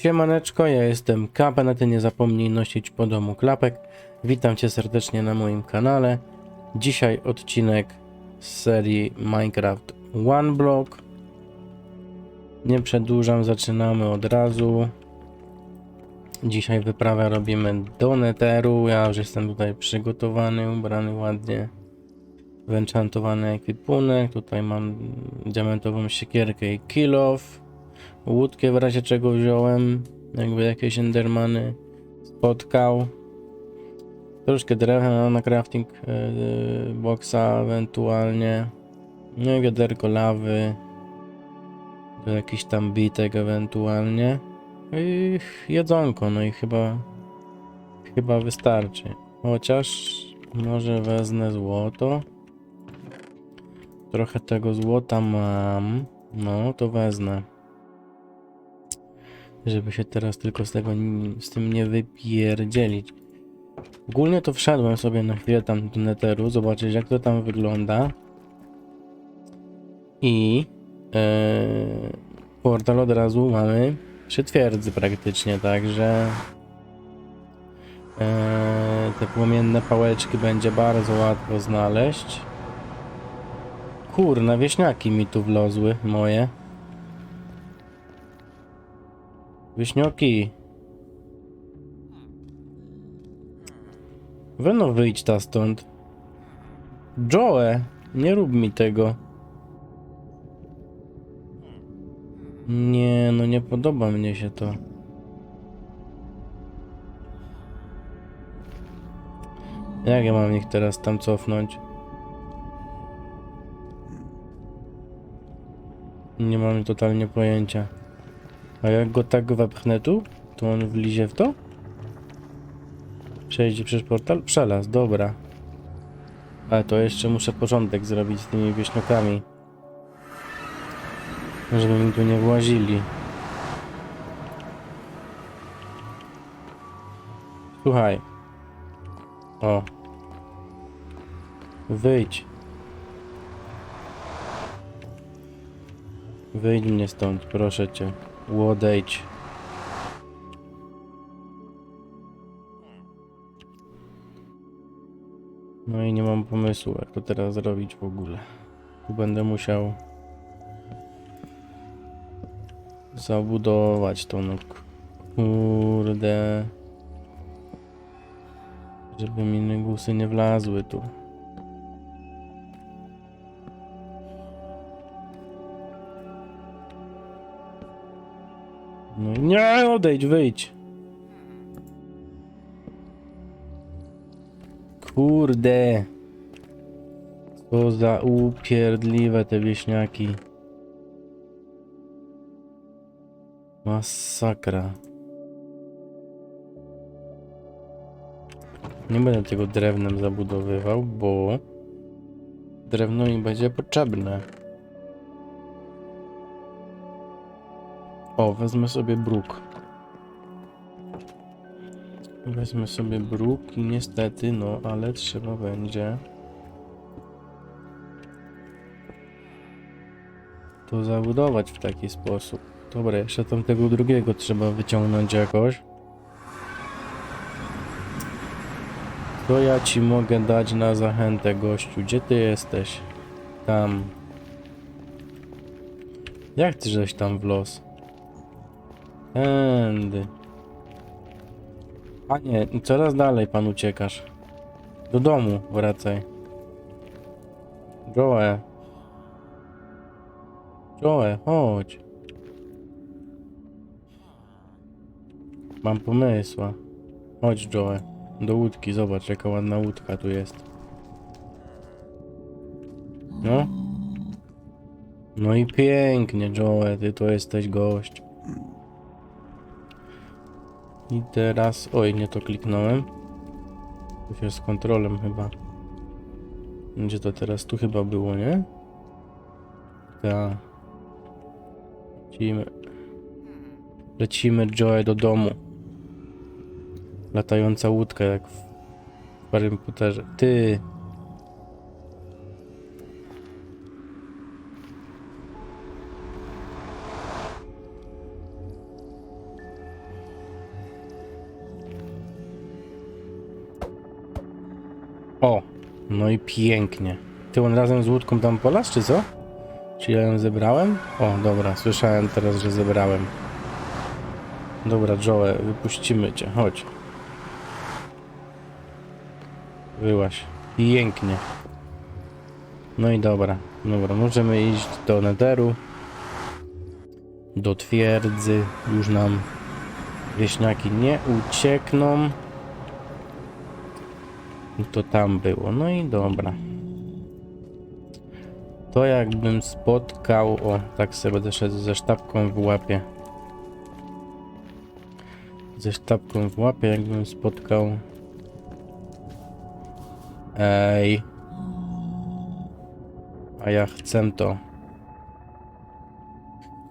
Siemaneczko, ja jestem Kapen, a ty nie zapomnij nosić po domu klapek. Witam cię serdecznie na moim kanale. Dzisiaj odcinek z serii Minecraft One Block. Nie przedłużam, zaczynamy od razu. Dzisiaj wyprawę robimy do Netheru. Ja już jestem tutaj przygotowany, ubrany ładnie. Wyenchantowany ekwipunek. Tutaj mam diamentową siekierkę i kill off łódkę w razie czego wziąłem, jakby jakieś endermany spotkał. Troszkę drewna na crafting yy, boxa ewentualnie. No i wiaderko lawy. Jakiś tam bitek ewentualnie. I jedzonko, no i chyba chyba wystarczy. Chociaż może wezmę złoto. Trochę tego złota mam. No, to wezmę żeby się teraz tylko z tego z tym nie wypierdzielić. Ogólnie to wszedłem sobie na chwilę tam do netheru, zobaczyć jak to tam wygląda. I e, portal od razu mamy przy twierdzy praktycznie, także e, te płomienne pałeczki będzie bardzo łatwo znaleźć. Kurna, wieśniaki mi tu wlozły, moje. Wyśnioki. Weno wyjdź ta stąd. Joe, nie rób mi tego. Nie, no nie podoba mnie się to. Jak ja mam ich teraz tam cofnąć? Nie mam totalnie pojęcia. A jak go tak wepchnę tu, to on wlizie w to? Przejdzie przez portal? Przelaz, dobra. Ale to jeszcze muszę porządek zrobić z tymi wieśniokami. Żeby mi tu nie włazili. Słuchaj. O. Wyjdź. Wyjdź mnie stąd, proszę cię. Odejdź. No i nie mam pomysłu, jak to teraz zrobić w ogóle. Tu będę musiał zabudować to, no kurde. Żeby mi negusy nie wlazły tu. Odejdź, wyjdź. Kurde. Co za upierdliwe te wieśniaki. Masakra. Nie będę tego drewnem zabudowywał, bo drewno mi będzie potrzebne. O, wezmę sobie bruk. Wezmę sobie bruk i niestety, no, ale trzeba będzie to zabudować w taki sposób. Dobra, jeszcze tam tego drugiego trzeba wyciągnąć jakoś. Co ja ci mogę dać na zachętę, gościu? Gdzie ty jesteś? Tam. Jak ty żeś tam w los? Tędy. Panie, coraz dalej pan uciekasz. Do domu wracaj. Joe. Joe, chodź. Mam pomysła. Chodź, Joe. Do łódki, zobacz jaka ładna łódka tu jest. No. No i pięknie, Joe, ty to jesteś gość. I teraz... Oj, nie to kliknąłem. Się z kontrolem chyba. Gdzie to teraz? Tu chyba było, nie? Tak. Lecimy. Lecimy, Joe, do domu. Latająca łódka, jak w Harry Potterze. Ty! No i pięknie. Ty on razem z łódką tam polasz, czy co? Czy ja ją zebrałem? O, dobra, słyszałem teraz, że zebrałem. Dobra, Joe, wypuścimy cię, chodź. Wyłaś. Pięknie. No i dobra, dobra, możemy iść do Netheru. Do twierdzy. Już nam wieśniaki nie uciekną. To tam było. No i dobra. To jakbym spotkał. O, tak sobie będę szedł ze sztabką w łapie. Ze sztabką w łapie, jakbym spotkał. Ej. A ja chcę to.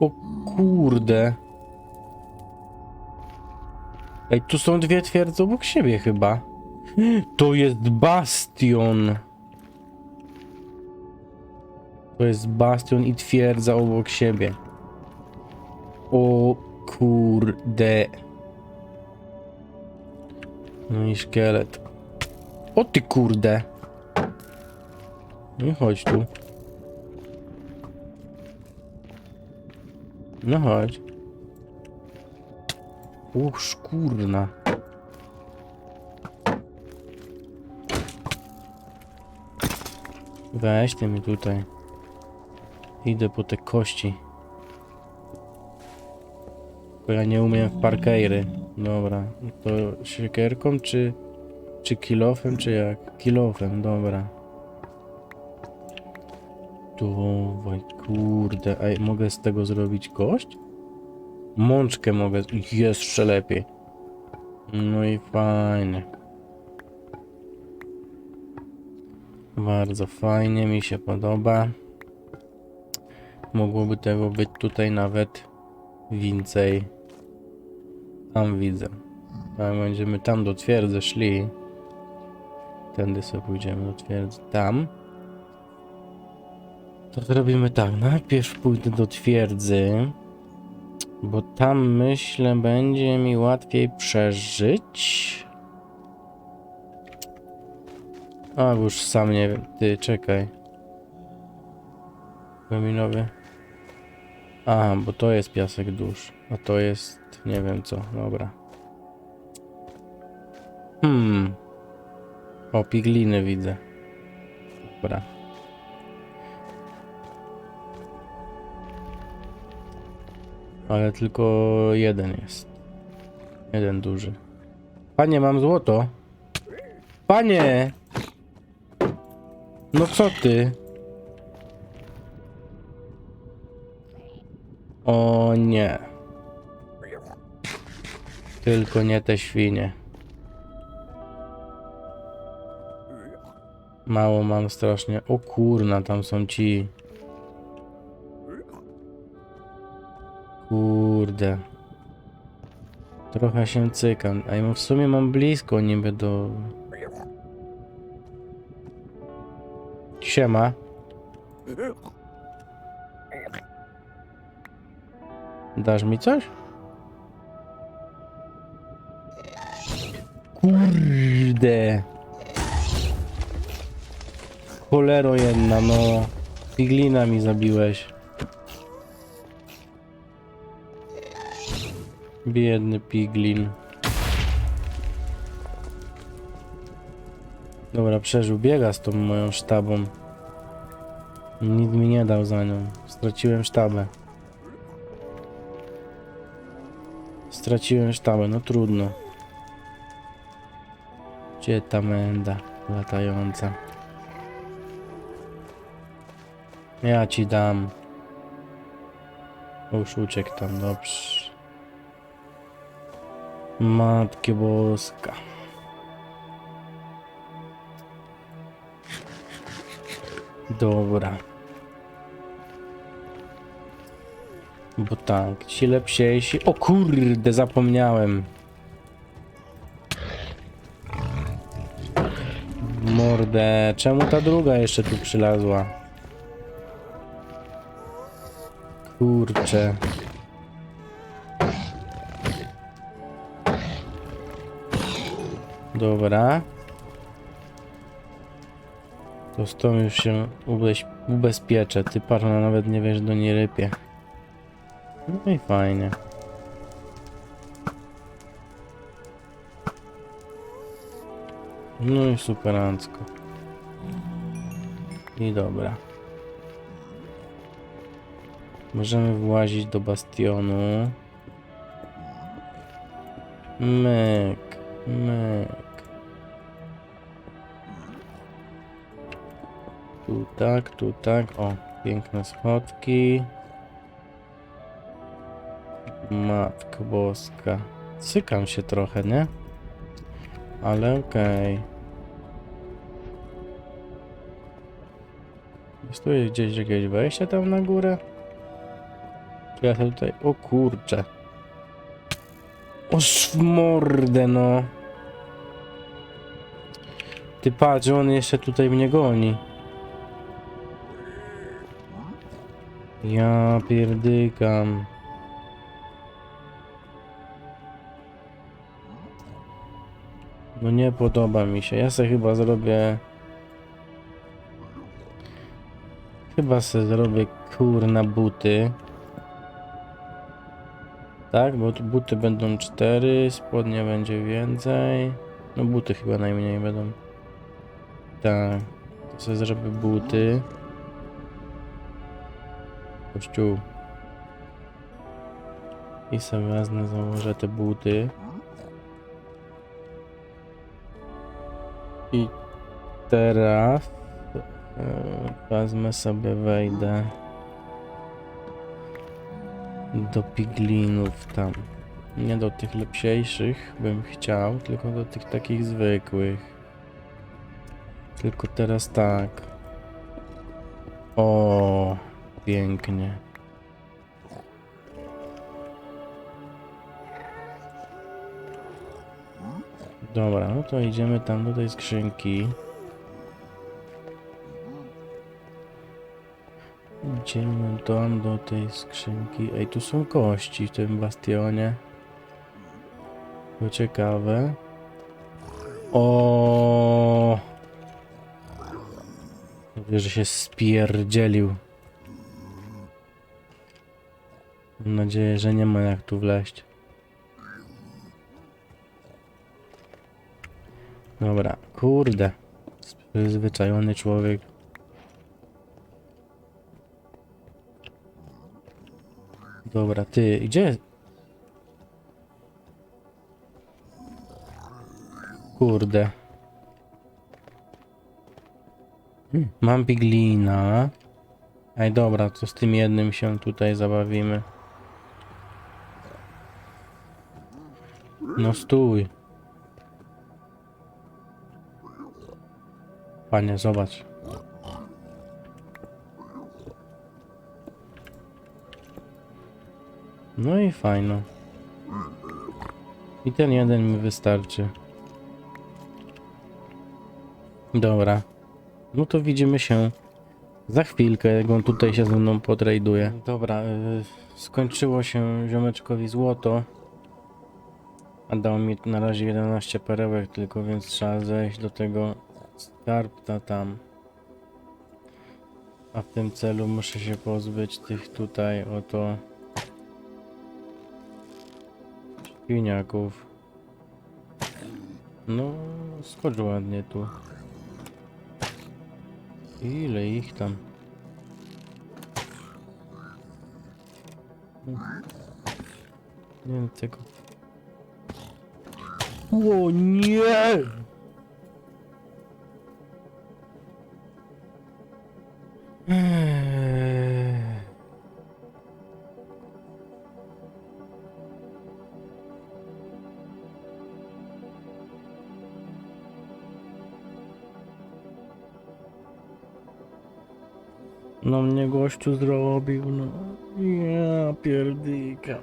O kurde. Ej, tu są dwie twierdze obok siebie chyba. To jest bastion. To jest bastion i twierdza obok siebie. O kurde. No i szkielet. O ty kurde. No chodź tu. No chodź. Uch, szkurna. Weź ty mi tutaj. Idę po te kości. Tylko ja nie umiem w parkeiry. Dobra. To siekierką czy... Czy kilofem, czy jak? Kilofem, dobra. Dawaj, kurde. Ej, mogę z tego zrobić kość? Mączkę mogę. Jeszcze lepiej. No i fajnie. Bardzo fajnie, mi się podoba. Mogłoby tego być tutaj nawet więcej. Tam widzę. Jak będziemy tam do twierdzy szli. Tędy sobie pójdziemy do twierdzy. Tam. To zrobimy tak. Najpierw pójdę do twierdzy. Bo tam myślę będzie mi łatwiej przeżyć. A, już sam nie wiem. Ty, czekaj. Gominowy. Aha, bo to jest piasek dusz. A to jest... nie wiem co. Dobra. Hmm. O, pigliny widzę. Dobra. Ale tylko jeden jest. Jeden duży. Panie, mam złoto. Panie! No co ty? O nie. Tylko nie te świnie. Mało mam strasznie. O kurna, tam są ci. Kurde. Trochę się cykam. A ja w sumie mam blisko niby do... Siema. Dasz mi coś? Kurde. Cholero jedna, no. Piglina mi zabiłeś. Biedny piglin. Dobra, przeżył. Biega z tą moją sztabą. Nic mi nie dał za nią. Straciłem sztabę. Straciłem sztabę, no trudno. Gdzie ta menda latająca? Ja ci dam. Już uciekł tam, dobrze. Matkie boska. Dobra. Bo tak, ci. O kurde, zapomniałem. Mordę, czemu ta druga jeszcze tu przylazła? Kurczę. To z tą już się ubezpieczę. Ty patrz, ona nawet nie wiesz, do niej rypie. No i fajnie. No i superancko. I dobra. Możemy włazić do bastionu. Myk, myk. Tu tak, tu tak. O, piękne schodki. Matko boska. Cykam się trochę, nie? Ale okej. Jest tu gdzieś jakieś wejście tam na górę? Ja to tutaj... O kurcze. Oż w mordę, no. Ty patrz, on jeszcze tutaj mnie goni. Ja pierdykam. No nie podoba mi się. Ja sobie chyba zrobię... Chyba sobie zrobię kurna buty. Tak, bo buty będą cztery, spodnie będzie więcej. No buty chyba najmniej będą. Tak, to sobie zrobię buty. Kościół. I sobie wezmę, założę te buty. I teraz e, wezmę sobie, wejdę do piglinów tam. Nie do tych lepsiejszych bym chciał, tylko do tych takich zwykłych. Tylko teraz tak. O, pięknie. Dobra, no to idziemy tam do tej skrzynki. Idziemy tam do tej skrzynki. Ej, tu są kości w tym bastionie. To ciekawe. O. Mówię, że się spierdzielił. Mam nadzieję, że nie ma jak tu wleść. Dobra, kurde. Przyzwyczajony człowiek. Dobra, ty, gdzie? Kurde. Hmm, Mam piglina. Ej, dobra, to z tym jednym się tutaj zabawimy. No stój. Panie, zobacz. No i fajno. I ten jeden mi wystarczy. Dobra. No to widzimy się za chwilkę, jak on tutaj się ze mną potrajduje. Dobra, y, skończyło się ziomeczkowi złoto. A dał mi na razie 11 perełek tylko, więc trzeba zejść do tego skarbca tam. A w tym celu muszę się pozbyć tych tutaj oto świniaków. No, skocz ładnie tu. Ile ich tam? Nie wiem tego. O nie! No mnie gościu zrobił, no. Ja pierdyka.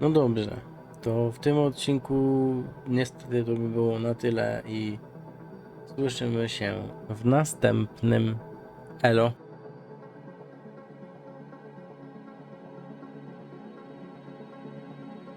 No dobrze, to w tym odcinku niestety to by było na tyle i słyszymy się w następnym. Elo.